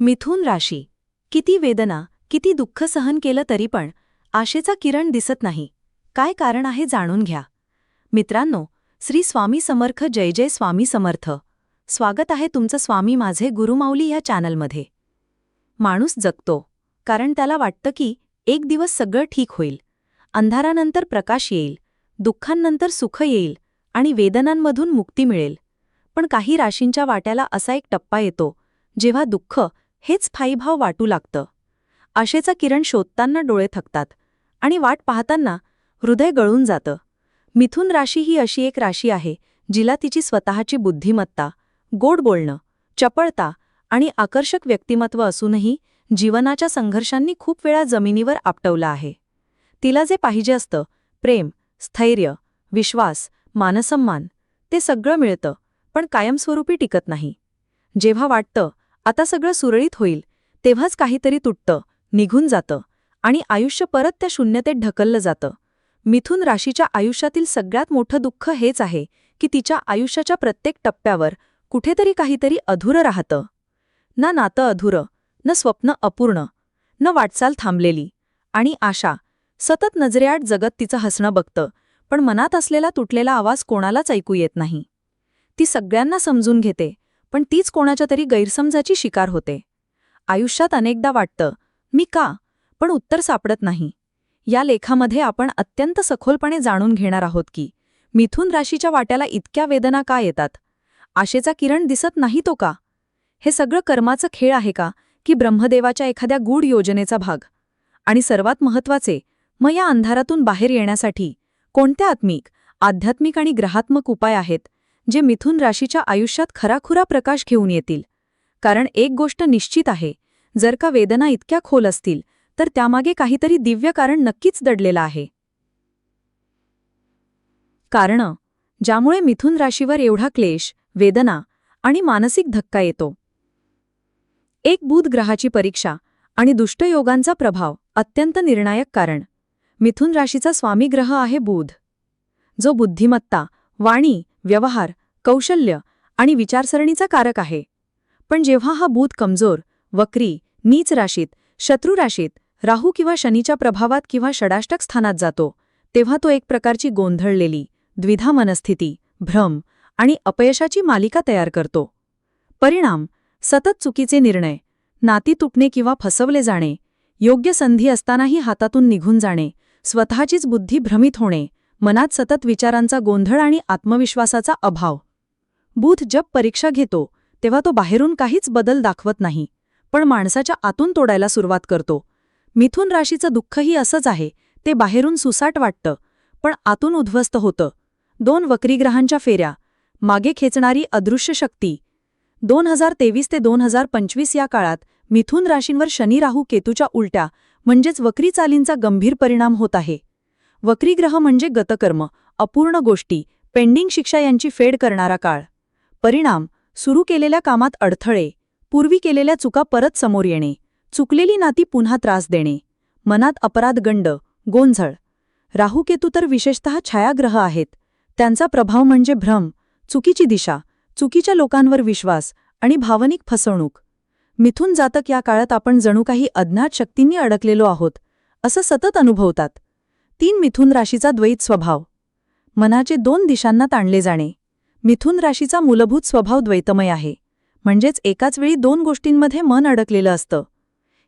मिथुन राशी. किती वेदना किती दुःख सहन केलं तरी पण आशेचा किरण दिसत नाही. काय कारण आहे जाणून घ्या. मित्रांनो श्री स्वामी समर्थ जय जय स्वामी समर्थ. स्वागत आहे तुमचं स्वामी माझे गुरुमाऊली या चॅनलमध्ये. माणूस जगतो कारण त्याला वाटतं की एक दिवस सगळं ठीक होईल. अंधारानंतर प्रकाश येईल दुःखांनंतर सुख येईल आणि वेदनांमधून मुक्ती मिळेल. पण काही राशींच्या वाट्याला असा एक टप्पा येतो जेव्हा दुःख हेच फाईभाव वाटू लागतं. आशेचा किरण शोधताना डोळे थकतात आणि वाट पाहताना हृदय गळून जातं. मिथुन राशी ही अशी एक राशी आहे जिला तिची स्वतःची बुद्धिमत्ता गोड बोलणं चपळता आणि आकर्षक व्यक्तिमत्व असूनही जीवनाच्या संघर्षांनी खूप वेळा जमिनीवर आपटवलं आहे. तिला जे पाहिजे असतं प्रेम स्थैर्य विश्वास मानसम्मान ते सगळं मिळतं पण कायमस्वरूपी टिकत नाही. जेव्हा वाटतं आता सगळं सुरळीत होईल तेव्हाच काहीतरी तुटतं निघून जातं आणि आयुष्य परत त्या शून्यतेत ढकललं जातं. मिथुन राशीच्या आयुष्यातील सगळ्यात मोठं दुःख हेच आहे की तिच्या आयुष्याच्या प्रत्येक टप्प्यावर कुठेतरी काहीतरी अधुरं राहतं. ना नातं अधुरं न स्वप्न अपूर्ण न वाटचाल थांबलेली आणि आशा सतत नजरेआड जगत तिचं हसणं बघतं पण मनात असलेला तुटलेला आवाज कोणालाच ऐकू येत नाही. ती सगळ्यांना समजून घेते पण तीच कोणाच्या तरी गैरसमजाची शिकार होते. आयुष्यात अनेकदा वाटतं मी का? पण उत्तर सापडत नाही. या लेखामध्ये आपण अत्यंत सखोलपणे जाणून घेणार आहोत की मिथुन राशीच्या वाट्याला इतक्या वेदना का येतात? आशेचा किरण दिसत नाही तो का? हे सगळं कर्माचं खेळ आहे का की ब्रह्मदेवाच्या एखाद्या गूढ योजनेचा भाग? आणि सर्वात महत्त्वाचे मग या अंधारातून बाहेर येण्यासाठी कोणत्या आत्मिक आध्यात्मिक आणि ग्रहात्मक उपाय आहेत जे मिथुन राशीच्या आयुष्यात खराखुरा प्रकाश घेऊन येतील. कारण एक गोष्ट निश्चित आहे जर का वेदना इतक्या खोल असतील तर त्यामागे काहीतरी दिव्य कारण नक्कीच दडलेलं आहे. कारणं ज्यामुळे मिथुन राशीवर एवढा क्लेश वेदना आणि मानसिक धक्का येतो. एक बुध ग्रहाची परीक्षा आणि दुष्टयोगांचा प्रभाव अत्यंत निर्णायक कारण. मिथुन राशीचा स्वामी ग्रह आहे बुध. जो बुद्धिमत्ता वाणी व्यवहार कौशल्य आणि विचारसरणीचा कारक आहे. पण जेव्हा हा बुध कमजोर वक्री नीच राशीत शत्रू राशीत राहू किंवा शनीच्या प्रभावात किंवा षडाष्टक स्थानात जातो तेव्हा तो एक प्रकारची गोंधळलेली द्विधा मनस्थिती भ्रम आणि अपयशाची मालिका तयार करतो. परिणाम सतत चुकीचे निर्णय नाती तुटणे किंवा फसवले जाणे योग्य संधी असतानाही हातातून निघून जाणे स्वतःचीच बुद्धी भ्रमित होणे मनात सतत विचारांचा गोंधळ आणि आत्मविश्वासाचा अभाव. बुध जब परीक्षा घेतो तेव्हा तो बाहेरून काहीच बदल दाखवत नाही पण माणसाच्या आतून तोडायला सुरुवात करतो. मिथुन राशीचं दुःखही असंच आहे ते बाहेरून सुसाट वाटतं पण आतून उद्ध्वस्त होतं. दोन वक्रीग्रहांच्या फेऱ्या मागे खेचणारी अदृश्य शक्ती. दोन हजार तेवीस ते दोन हजार पंचवीस या काळात मिथुन राशींवर शनी राहू केतूच्या उलट्या म्हणजेच वक्री चालींचा गंभीर परिणाम होत आहे. वक्रीग्रह म्हणजे गतकर्म अपूर्ण गोष्टी पेंडिंग शिक्षा यांची फेड करणारा काळ. परिणाम सुरू केलेल्या कामात अडथळे पूर्वी केलेल्या चुका परत समोर येणे चुकलेली नाती पुन्हा त्रास देणे मनात अपराध गंड गोंधळ. राहुकेतू तर विशेषतः छायाग्रह आहेत त्यांचा प्रभाव म्हणजे भ्रम चुकीची दिशा चुकीच्या लोकांवर विश्वास आणि भावनिक फसवणूक. मिथून जातक या काळात आपण जणू काही अज्ञात शक्तींनी अडकलेलो आहोत असं सतत अनुभवतात. तीन मिथुन राशीचा द्वैत स्वभाव. मनाचे दोन दिशांना ताणले जाणे. मिथुन राशीचा मूलभूत स्वभाव द्वैतमय आहे. म्हणजेच एकाच वेळी दोन गोष्टींमध्ये मन अडकलेलं असतं.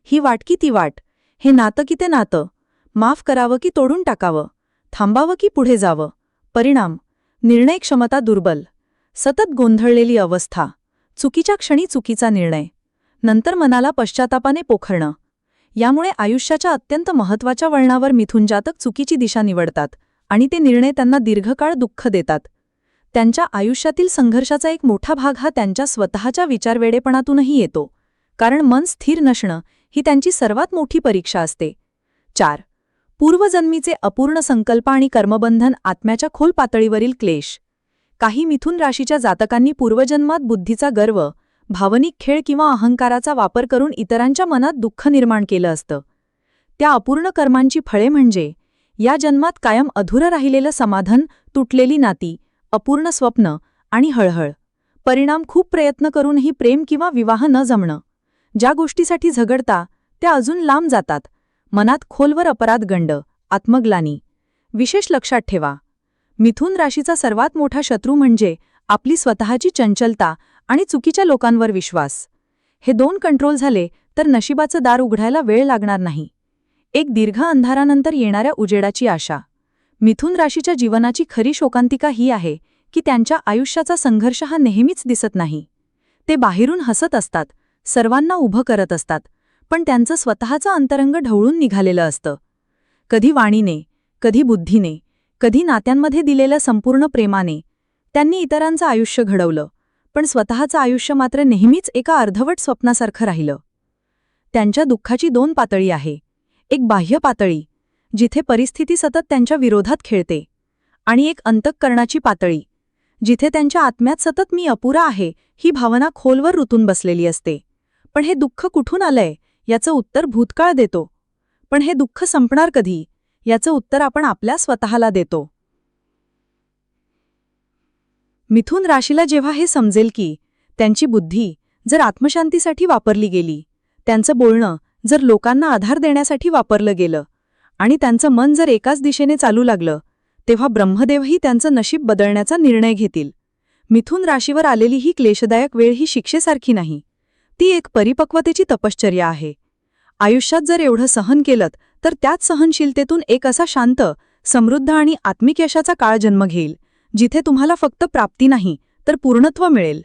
ही वाट की ती वाट. हे नातं की ते नातं. माफ करावं की तोडून टाकावं. थांबावं की पुढे जावं. परिणाम. निर्णय क्षमता दुर्बल. सतत गोंधळलेली अवस्था. चुकीच्या क्षणी चुकीचा निर्णय. नंतर मनाला पश्चातापाने पोखरणं. यामुळे आयुष्याच्या अत्यंत महत्त्वाच्या वळणावर मिथून जातक चुकीची दिशा निवडतात आणि ते निर्णय त्यांना दीर्घकाळ दुःख देतात. त्यांच्या आयुष्यातील संघर्षाचा एक मोठा भाग हा त्यांच्या स्वतःच्या विचारवेडेपणातूनही येतो कारण मन स्थिर नसणं ही त्यांची सर्वात मोठी परीक्षा असते. चार. पूर्वजन्मीचे अपूर्ण संकल्प आणि कर्मबंधन आत्म्याच्या खोल पातळीवरील क्लेश. काही मिथुन राशीच्या जातकांनी पूर्वजन्मात बुद्धीचा गर्व भावनिक खेळ किंवा अहंकाराचा वापर करून इतरांच्या मनात दुःख निर्माण केलं असतं. त्या अपूर्ण कर्मांची फळे म्हणजे या जन्मात कायम अधुरं राहिलेलं समाधान तुटलेली नाती अपूर्ण स्वप्न आणि हळहळ. परिणाम खूप प्रयत्न करूनही प्रेम किंवा विवाह न जमणं. ज्या गोष्टीसाठी झगडता त्या अजून लांब जातात. मनात खोलवर अपराध गंड आत्मग्लानी. विशेष लक्षात ठेवा. मिथुन राशीचा सर्वात मोठा शत्रू म्हणजे आपली स्वतःची चंचलता आणि चुकीच्या लोकांवर विश्वास. हे दोन कंट्रोल झाले तर नशिबाचं दार उघडायला वेळ लागणार नाही. एक दीर्घ अंधारानंतर येणाऱ्या उजेडाची आशा. मिथुन राशीच्या जीवनाची खरी शोकांतिका ही आहे की त्यांच्या आयुष्याचा संघर्ष हा नेहमीच दिसत नाही. ते बाहेरून हसत असतात सर्वांना उभं करत असतात पण त्यांचं स्वतःचं अंतरंग ढवळून निघालेलं असतं. कधी वाणीने कधी बुद्धीने कधी नात्यांमध्ये दिलेलं संपूर्ण प्रेमाने त्यांनी इतरांचं आयुष्य घडवलं. पण स्वतःचं आयुष्य मात्र नेहमीच एका अर्धवट स्वप्नासारखं राहिलं. त्यांच्या दुःखाची दोन पातळी आहे. एक बाह्य पातळी जिथे परिस्थिती सतत त्यांच्या विरोधात खेळते आणि एक अंतःकरणाची पातळी जिथे त्यांच्या आत्म्यात सतत मी अपुरा आहे ही भावना खोलवर रुतून बसलेली असते. पण हे दुःख कुठून आलंय याचं उत्तर भूतकाळ देतो. पण हे दुःख संपणार कधी याचं उत्तर आपण आपल्या स्वतःला देतो. मिथुन राशीला जेव्हा हे समजेल की त्यांची बुद्धी जर आत्मशांतीसाठी वापरली गेली त्यांचं बोलणं जर लोकांना आधार देण्यासाठी वापरलं गेलं आणि त्यांचं मन जर एकाच दिशेने चालू लागलं तेव्हा ब्रह्मदेवही त्यांचं नशीब बदलण्याचा निर्णय घेतील. मिथुन राशीवर आलेली ही क्लेशदायक वेळ ही शिक्षेसारखी नाही. ती एक परिपक्वतेची तपश्चर्या आहे. आयुष्यात जर एवढं सहन केलं तर त्याच सहनशीलतेतून एक असा शांत समृद्ध आणि आत्मिक यशाचा काळ जन्म घेईल. जिथे तुम्हाला फक्त प्राप्ती नाही तर पूर्णत्व मिळेल.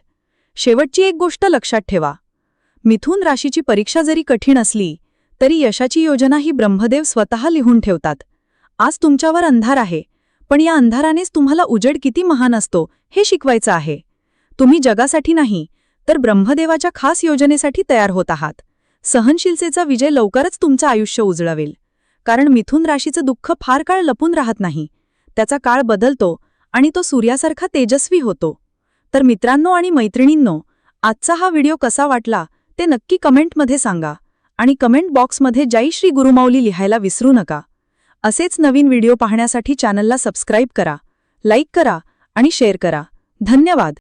शेवटची एक गोष्ट लक्षात ठेवा. मिथुन राशीची परीक्षा जरी कठीण असली तरी यशाची योजना ही ब्रह्मदेव स्वतः लिहून ठेवतात. आज तुमच्यावर अंधार आहे पण या अंधारानेच तुम्हाला उजेड किती महान असतो हे शिकवायचं आहे. तुम्ही जगासाठी नाही तर ब्रह्मदेवाच्या खास योजनेसाठी तयार होत आहात. सहनशीलतेचा विजय लवकरच तुमचं आयुष्य उजळवेल. कारण मिथुन राशीचं दुःख फार काळ लपून राहत नाही. त्याचा काळ बदलतो आणि तो सूर्यासारखा तेजस्वी होतो. तर मित्रांनो आणि मैत्रिणींनो आजचा हा व्हिडिओ कसा वाटला ते नक्की कमेंटमध्ये सांगा आणि कमेंट बॉक्समध्ये जय श्री गुरुमाऊली लिहायला विसरू नका. असेच नवीन व्हिडिओ पाहण्यासाठी चॅनलला सबस्क्राईब करा लाईक करा आणि शेअर करा. धन्यवाद!